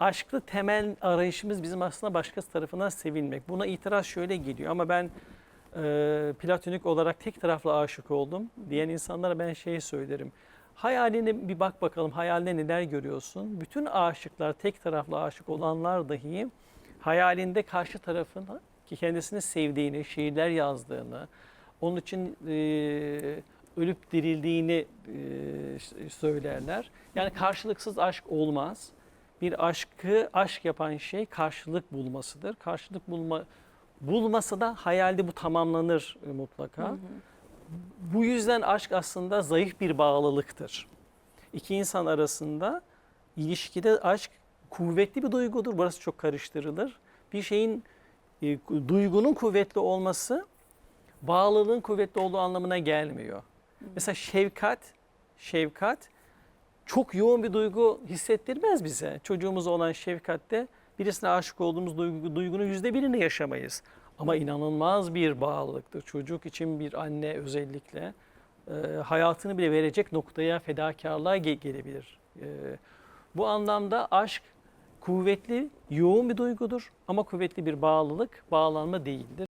aşklı temel arayışımız bizim aslında başkası tarafından sevilmek. Buna itiraz şöyle geliyor ama ben e, platonik olarak tek taraflı aşık oldum diyen insanlara ben şeyi söylerim. Hayaline bir bak bakalım hayalinde neler görüyorsun. Bütün aşıklar tek taraflı aşık olanlar dahi hayalinde karşı tarafın ki kendisini sevdiğini, şiirler yazdığını, onun için e, ölüp dirildiğini e, söylerler. Yani karşılıksız aşk olmaz. Bir aşkı aşk yapan şey karşılık bulmasıdır. Karşılık bulma bulmasa da hayalde bu tamamlanır e, mutlaka. Bu yüzden aşk aslında zayıf bir bağlılıktır. İki insan arasında ilişkide aşk kuvvetli bir duygudur. Burası çok karıştırılır. Bir şeyin e, duygunun kuvvetli olması bağlılığın kuvvetli olduğu anlamına gelmiyor. Mesela şefkat, şefkat çok yoğun bir duygu hissettirmez bize. Çocuğumuza olan şefkatte birisine aşık olduğumuz duygu, duygunun yüzde birini yaşamayız. Ama inanılmaz bir bağlılıktır. Çocuk için bir anne özellikle e, hayatını bile verecek noktaya fedakarlığa ge- gelebilir. E, bu anlamda aşk kuvvetli, yoğun bir duygudur ama kuvvetli bir bağlılık, bağlanma değildir.